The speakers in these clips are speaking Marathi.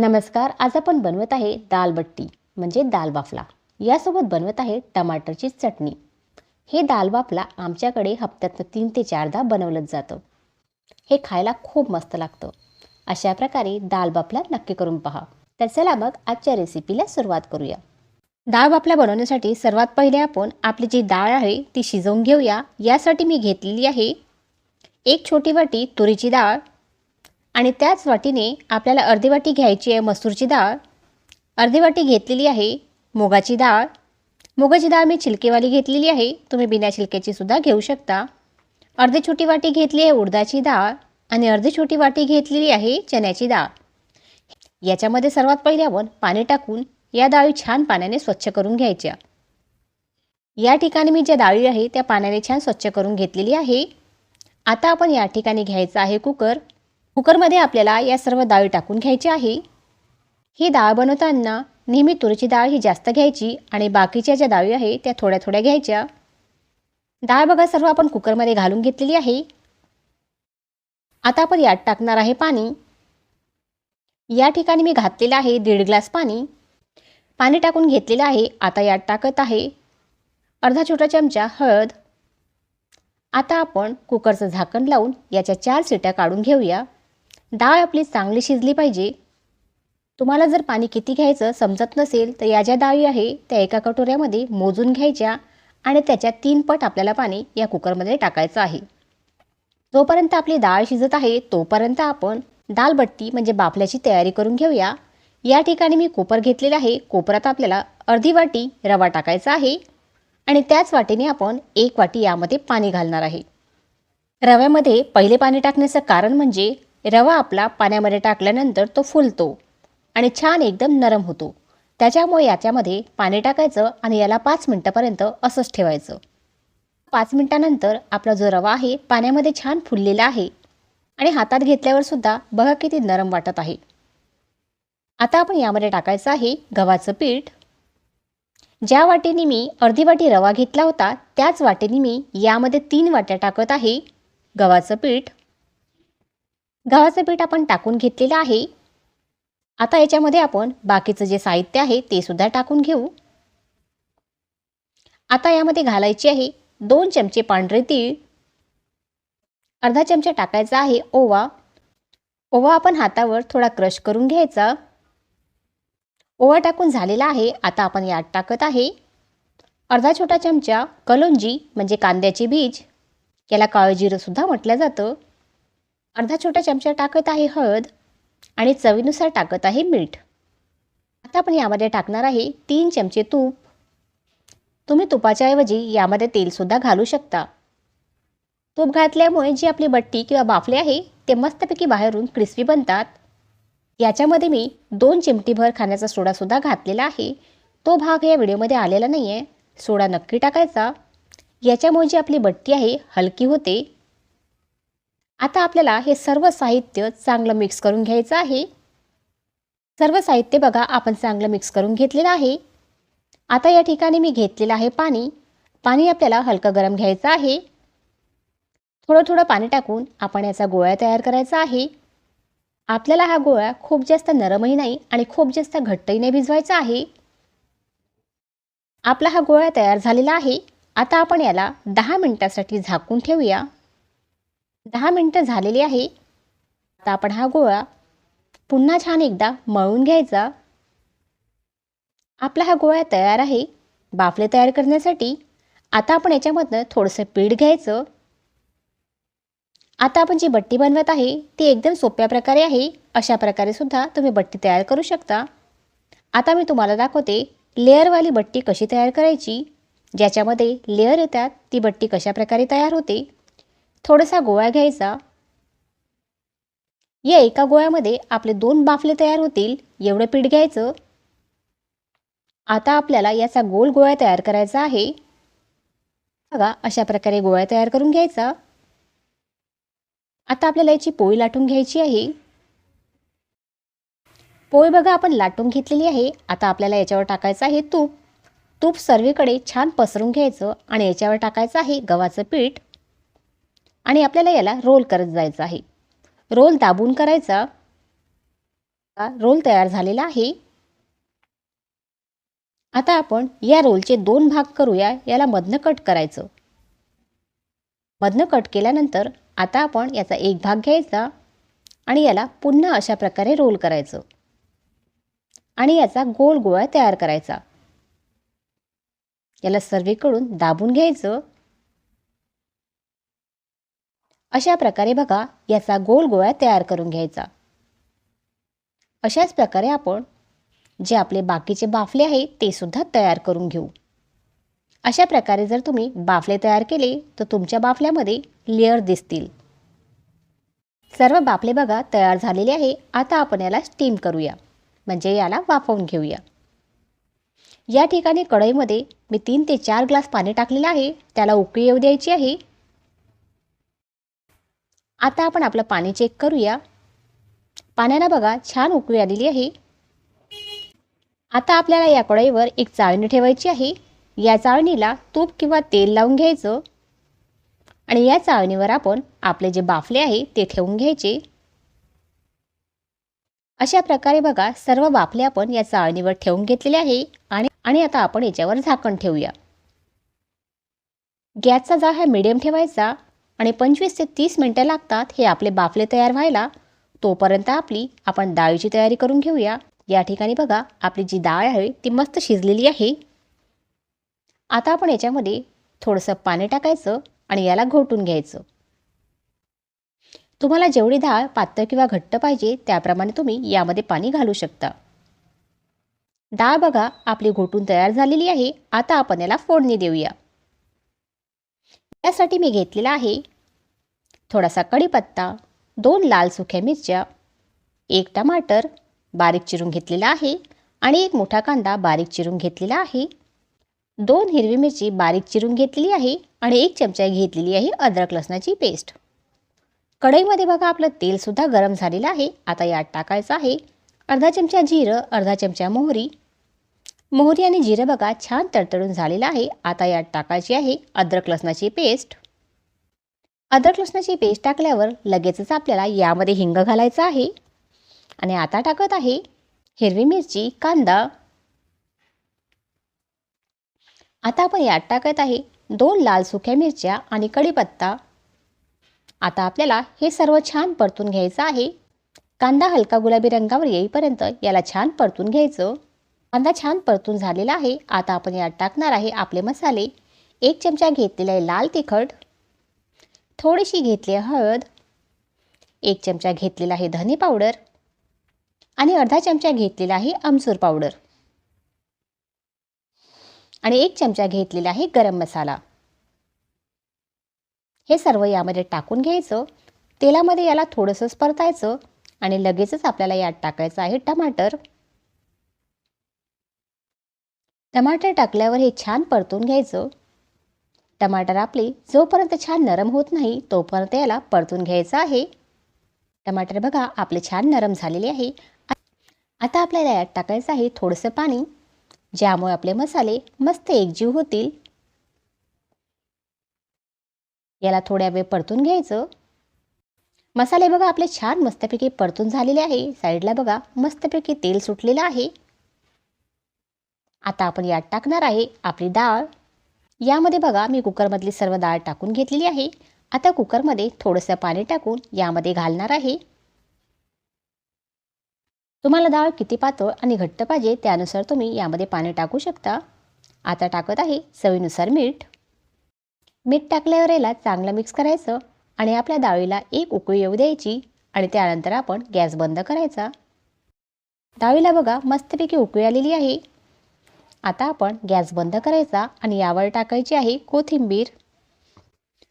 नमस्कार आज आपण बनवत आहे दाल बट्टी म्हणजे दाल बाफला यासोबत बनवत आहे टमाटरची चटणी. हे दाल बाफला आमच्याकडे हप्त्यातनं तीन ते चारदा बनवलंच जातं. हे खायला खूप मस्त लागतं. अशा प्रकारे दाल बाफला नक्की करून पहा. तर चला मग आजच्या रेसिपीला सुरुवात करूया. डाळ बाफला बनवण्यासाठी सर्वात पहिले आपण आपली जी डाळ आहे ती शिजवून घेऊया. यासाठी मी घेतलेली आहे एक छोटी वाटी तुरीची डाळ आणि त्याच वाटीने आपल्याला अर्धी वाटी घ्यायची आहे मसूरची डाळ. अर्धी वाटी घेतलेली आहे मुगाची डाळ. मुगाची डाळ मी छिलकेवाली घेतलेली आहे. तुम्ही बिना छिलक्याची सुद्धा घेऊ शकता. अर्धी छोटी वाटी घेतली आहे उडदाची डाळ आणि अर्धी छोटी वाटी घेतलेली आहे चण्याची डाळ. याच्यामध्ये सर्वात पहिले आपण पाणी टाकून या डाळी छान पाण्याने स्वच्छ करून घ्यायच्या. या ठिकाणी मी ज्या डाळी आहे त्या पाण्याने छान स्वच्छ करून घेतलेली आहे. आता आपण या ठिकाणी घ्यायचं आहे कुकर. कुकरमध्ये आपल्याला या सर्व डाळी टाकून घ्यायची आहे. ही डाळ बनवताना नेहमी तुरीची डाळ ही जास्त घ्यायची आणि बाकीच्या ज्या डाळी आहे त्या थोड्या थोड्या घ्यायच्या. डाळ बघा सर्व आपण कुकरमध्ये घालून घेतलेली आहे. आता आपण यात टाकणार आहे पाणी. या ठिकाणी मी घातलेलं आहे दीड ग्लास पाणी. पाणी टाकून घेतलेलं आहे. आता यात टाकत आहे अर्धा छोटा चमचा हळद. आता आपण कुकरचं झाकण लावून याच्या चार सिट्या काढून घेऊया. डाळ आपली चांगली शिजली पाहिजे. तुम्हाला जर पाणी किती घ्यायचं समजत नसेल तर या ज्या डाळी आहे त्या एका कटोऱ्यामध्ये मोजून घ्यायच्या आणि त्याच्या तीन पट आपल्याला पाणी या कुकरमध्ये टाकायचं आहे. जोपर्यंत आपली डाळ शिजत आहे तोपर्यंत आपण दालबट्टी म्हणजे बाफल्याची तयारी करून घेऊया. या ठिकाणी मी कोपर घेतलेला आहे कोपरात आपल्याला अर्धी वाटी रवा टाकायचा आहे आणि त्याच वाटीने आपण एक वाटी यामध्ये पाणी घालणार आहे. रव्यामध्ये पहिले पाणी टाकण्याचं कारण म्हणजे रवा आपला पाण्यामध्ये टाकल्यानंतर तो फुलतो आणि छान एकदम नरम होतो. त्याच्यामुळे याच्यामध्ये पाणी टाकायचं आणि याला पाच मिनटापर्यंत असंच ठेवायचं. पाच मिनटानंतर आपला जो रवा आहे पाण्यामध्ये छान फुललेला आहे आणि हातात घेतल्यावर सुद्धा बघा किती नरम वाटत आहे. आता आपण यामध्ये टाकायचं आहे गव्हाचं पीठ. ज्या वाटेने मी अर्धी वाटी रवा घेतला होता त्याच वाटेने मी यामध्ये तीन वाट्या टाकत आहे गव्हाचं पीठ. गव्हाचं पीठ आपण टाकून घेतलेलं आहे. आता याच्यामध्ये आपण बाकीचं जे साहित्य आहे ते सुद्धा टाकून घेऊ. आता यामध्ये घालायची आहे दोन चमचे पांढरे तीळ. अर्धा चमचा टाकायचा आहे ओवा. ओवा आपण हातावर थोडा क्रश करून घ्यायचा. ओवा टाकून झालेला आहे आता आपण यात टाकत आहे. अर्धा छोटा चमचा कलोंजी म्हणजे कांद्याचे बीज. याला काळजीरंसुद्धा म्हटलं जातं. अर्धा छोटा चमचा टाकत आहे हळद आणि चवीनुसार टाकत आहे मीठ. आता आपण यामध्ये टाकणार आहे तीन चमचे तूप. तुम्ही तुपाच्या ऐवजी यामध्ये तेलसुद्धा घालू शकता. तूप घातल्यामुळे जी आपली बट्टी किंवा बाफले आहे ते मस्तपैकी बाहेरून क्रिस्पी बनतात. याच्यामध्ये मी दोन चिमटीभर खाण्याचा सोडासुद्धा घातलेला आहे. तो भाग या व्हिडिओमध्ये आलेला नाही आहे सोडा नक्की टाकायचा. याच्यामुळे जी आपली बट्टी आहे हलकी होते. आता आपल्याला हे सर्व साहित्य चांगलं मिक्स करून घ्यायचं आहे. सर्व साहित्य बघा आपण चांगलं मिक्स करून घेतलेलं आहे. आता या ठिकाणी मी घेतलेलं आहे पाणी. पाणी आपल्याला हलकं गरम घ्यायचं आहे. थोडं थोडं पाणी टाकून आपण याचा गोळा तयार करायचा आहे. आपल्याला हा गोळा खूप जास्त नरमही नाही आणि खूप जास्त घट्टही नाही भिजवायचा आहे. आपला हा गोळा तयार झालेला आहे. आता आपण याला दहा मिनटासाठी झाकून ठेवूया. दहा मिनटं झालेली आहे. आता आपण हा गोळा पुन्हा छान एकदा मळून घ्यायचा. आपला हा गोळा तयार आहे. बाफले तयार करण्यासाठी आता आपण याच्यामधनं थोडंसं पीठ घ्यायचं. आता आपण जी बट्टी बनवत आहे ती एकदम सोप्या प्रकारे आहे. अशा प्रकारे सुद्धा तुम्ही बट्टी तयार करू शकता. आता मी तुम्हाला दाखवते लेअरवाली बट्टी कशी तयार करायची. ज्याच्यामध्ये लेअर येतात ती बट्टी कशा प्रकारे तयार होते. थोडासा गोळा घ्यायचा. या एका गोळ्यामध्ये आपले दोन बाफले तयार होतील. एवढं पीठ घ्यायचं. आता आपल्याला याचा गोल गोळा तयार करायचा आहे. बघा अशा प्रकारे गोळा तयार करून घ्यायचा. आता आपल्याला याची पोळी लाटून घ्यायची आहे. पोळी बघा आपण लाटून घेतलेली आहे. आता आपल्याला याच्यावर टाकायचं आहे तूप. तूप सर्वीकडे छान पसरून घ्यायचं आणि याच्यावर टाकायचं आहे गव्हाचं पीठ. आणि आपल्याला याला रोल करत जायचं आहे. रोल दाबून करायचा. रोल तयार झालेला आहे. आता आपण या रोलचे दोन भाग करूया. याला मधनं कट करायचं. मधनं कट केल्यानंतर आता आपण याचा एक भाग घ्यायचा आणि याला पुन्हा अशा प्रकारे रोल करायचं. आणि याचा गोल गोळा तयार करायचा. याला सर्वीकडून दाबून घ्यायचं. अशा प्रकारे बघा याचा गोल गोळा तयार करून घ्यायचा. अशाच प्रकारे आपण जे आपले बाकीचे बाफले आहे ते सुद्धा तयार करून घेऊ. अशा प्रकारे जर तुम्ही बाफले तयार केले तर तुमच्या बाफल्यामध्ये लेअर दिसतील. सर्व बाफले बघा तयार झालेले आहे. आता आपण याला स्टीम करूया. म्हणजे याला वाफवून घेऊया. या ठिकाणी कढईमध्ये मी तीन ते चार ग्लास पाणी टाकलेलं आहे. त्याला उकळी येऊ द्यायची आहे. आता आपण आपलं पाणी चेक करूया. पाण्याला बघा छान उकळी आलेली आहे. आता आपल्याला या कढईवर एक चाळणी ठेवायची आहे. या चाळणीला तूप किंवा तेल लावून घ्यायचं. आणि या चाळणीवर आपण आपले जे बाफले आहे ते ठेवून घ्यायचे. अशा प्रकारे बघा सर्व बाफले आपण या चाळणीवर ठेवून घेतलेले आहे. आणि आणि आता आपण याच्यावर झाकण ठेवूया. गॅसचा जा हा मिडियम ठेवायचा. आणि पंचवीस ते तीस मिनटं लागतात हे आपले बाफले तयार व्हायला. तोपर्यंत आपली आपण डाळीची तयारी करून घेऊया. या ठिकाणी बघा आपली जी डाळ आहे ती मस्त शिजलेली आहे. आता आपण याच्यामध्ये थोडंसं पाणी टाकायचं आणि याला घोटून घ्यायचं. तुम्हाला जेवढी डाळ पातळ किंवा घट्ट पाहिजे त्याप्रमाणे तुम्ही यामध्ये पाणी घालू शकता. डाळ बघा आपली घोटून तयार झालेली आहे. आता आपण याला फोडणी देऊया. यासाठी मी घेतलेला आहे. थोडासा कढीपत्ता दोन लाल सुक्या मिरच्या एक टमाटर बारीक चिरून घेतलेला आहे आणि एक मोठा कांदा बारीक चिरून घेतलेला आहे. दोन हिरवी मिरची बारीक चिरून घेतलेली आहे आणि एक चमचा घेतलेली आहे अद्रक लसणाची पेस्ट. कढईमध्ये बघा आपलं तेलसुद्धा गरम झालेलं आहे. आता यात टाकायचं आहे. अर्धा चमचा जिरं अर्धा चमचा मोहरी मोहरी आणि जिरं बघा छान तडतडून झालेलं आहे. आता यात टाकायची आहे अद्रक लसणाची पेस्ट. अद्रक लसणाची पेस्ट टाकल्यावर लगेचच आपल्याला यामध्ये हिंग घालायचं आहे. आणि आता टाकत आहे हिरवी मिरची कांदा. आता आपण यात टाकत आहे दोन लाल सुक्या मिरच्या आणि कढीपत्ता. आता आपल्याला हे सर्व छान परतून घ्यायचं आहे. कांदा हलका गुलाबी रंगावर येईपर्यंत याला छान परतून घ्यायचं. कांदा छान परतून झालेला आहे. आता आपण यात टाकणार आहे आपले मसाले. एक चमचा घेतलेला आहे लाल तिखट. थोडीशी घेतली आहे हळद. एक चमचा घेतलेला आहे धने पावडर. आणि अर्धा चमचा घेतलेला आहे आमचूर पावडर. आणि एक चमचा घेतलेला आहे गरम मसाला. हे सर्व यामध्ये टाकून घ्यायचं. तेलामध्ये याला थोडंसं परतायचं. आणि लगेचच आपल्याला यात टाकायचं आहे टमाटर. टमाटर टाकल्यावर हे छान परतून घ्यायचं. टमाटर आपले जोपर्यंत छान नरम होत नाही तोपर्यंत याला परतून घ्यायचं आहे. टमाटर बघा आपले छान नरम झालेले आहे. आता आपल्याला यात टाकायचं आहे थोडंसं पाणी ज्यामुळे आपले मसाले मस्त एकजीव होतील. याला थोड्या वेळ परतून घ्यायचं. मसाले बघा आपले छान मस्तपैकी परतून झालेले आहे. साईडला बघा मस्तपैकी तेल सुटलेलं आहे. आता आपण यात टाकणार आहे आपली डाळ. यामध्ये बघा मी कुकरमधली सर्व डाळ टाकून घेतलेली आहे. आता कुकरमध्ये थोडंसं पाणी टाकून यामध्ये घालणार आहे. तुम्हाला डाळ किती पातळ आणि घट्ट पाहिजे त्यानुसार तुम्ही यामध्ये पाणी टाकू शकता. आता टाकत आहे चवीनुसार मीठ. मीठ टाकल्यावर याला चांगलं मिक्स करायचं आणि आपल्या डाळीला एक उकळी येऊ द्यायची आणि त्यानंतर आपण गॅस बंद करायचा. डाळीला बघा मस्तपैकी उकळी आलेली आहे. आता आपण गॅस बंद करायचा आणि यावर टाकायची आहे कोथिंबीर.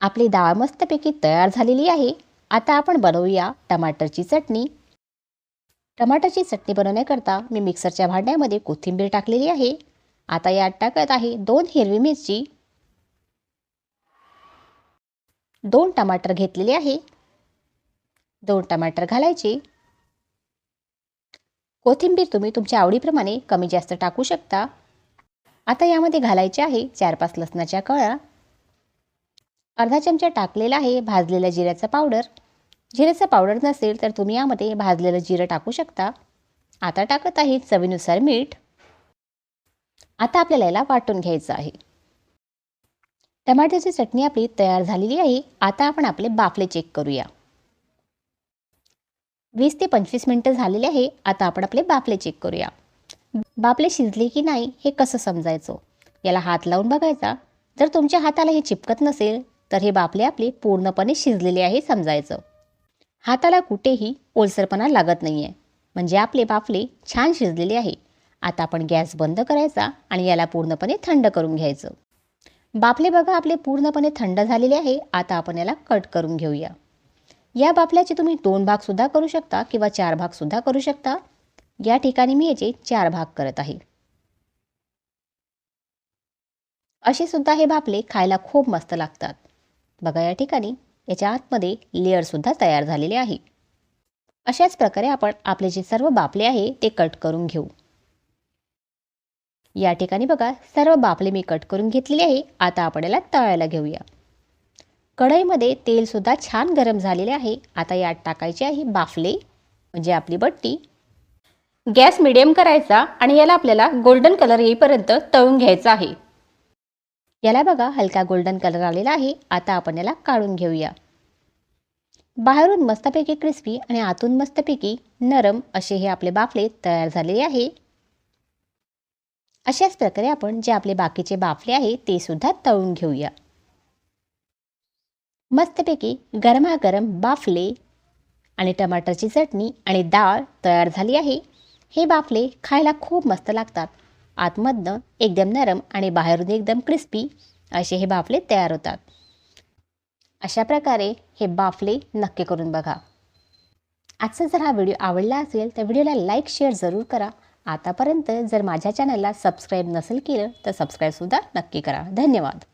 आपली डाळ मस्तपैकी तयार झालेली आहे. आता आपण बनवूया टमाटरची चटणी. टमाटरची चटणी बनवण्याकरता मी मिक्सरच्या भांड्यामध्ये कोथिंबीर टाकलेली आहे. आता यात टाकत आहे दोन हिरवी मिरची. दोन टमाटर घेतलेले आहे. दोन टमाटर घालायचे. कोथिंबीर तुम्ही तुमच्या आवडीप्रमाणे कमी जास्त टाकू शकता. आता यामध्ये घालायचे आहे चार पाच लसणाच्या कळा अर्धा चमचा टाकलेला आहे भाजलेल्या जिऱ्याचा पावडर. जिऱ्याचं पावडर नसेल तर तुम्ही यामध्ये भाजलेलं जिरं टाकू शकता. आता टाकत आहे चवीनुसार मीठ. आता आपल्याला याला वाटून घ्यायचं आहे. टमाट्याची चटणी आपली तयार झालेली आहे. आता आपण आपले बाफले चेक करूया. वीस ते पंचवीस मिनटं झालेले आहे. आता आपण आपले बाफले चेक करूया. बापले शिजले की नाही हे कसं समजायचं? याला हात लावून बघायचा. जर तुमच्या हाताला हे चिपकत नसेल तर हे बापले आपले पूर्णपणे शिजलेले आहे समजायचं. हाताला कुठेही ओलसरपणा लागत नाही आहे म्हणजे आपले बापले छान शिजलेले आहे. आता आपण गॅस बंद करायचा आणि याला पूर्णपणे थंड करून घ्यायचं. बापले बघा आपले पूर्णपणे थंड झालेले आहे. आता आपण याला कट करून घेऊया. या बापल्याचे तुम्ही दोन भागसुद्धा करू शकता किंवा चार भागसुद्धा करू शकता. या ठिकाणी मी याचे चार भाग करत आहे. असे सुद्धा हे बाफले खायला खूप मस्त लागतात. बघा या ठिकाणी याच्या आतमध्ये लेअरसुद्धा तयार झालेले आहे. अशाच प्रकारे आपण आपले जे सर्व बापले आहे ते कट करून घेऊ. या ठिकाणी बघा सर्व बापले मी कट करून घेतलेले आहे. आता आपण याला तळायला घेऊया. कढईमध्ये तेलसुद्धा छान गरम झालेले आहे. आता यात टाकायचे आहे बाफले म्हणजे आपली बट्टी गॅस मिडियम करायचा आणि याला आपल्याला गोल्डन कलर येईपर्यंत तळून घ्यायचा आहे. याला बघा हलका गोल्डन कलर आलेला आहे. आता आपण याला काढून घेऊया. बाहेरून मस्तपैकी क्रिस्पी आणि आतून मस्तपैकी नरम असे हे आपले बाफले तयार झालेले आहे. अशाच प्रकारे आपण जे आपले बाकीचे बाफले आहे ते सुद्धा तळून घेऊया. मस्तपैकी गरमागरम बाफले आणि टमाटरची चटणी आणि डाळ तयार झाली आहे. हे बाफले खायला खूप मस्त लागतात. आतमधनं एकदम नरम आणि बाहेरून एकदम क्रिस्पी असे हे बाफले तयार होतात. अशा प्रकारे हे बाफले नक्की करून बघा. आजचा जर हा व्हिडिओ आवडला असेल तर व्हिडिओला लाईक शेअर जरूर करा. आतापर्यंत जर माझ्या चॅनलला सबस्क्राईब नसेल केलं तर सबस्क्राईबसुद्धा नक्की करा. धन्यवाद.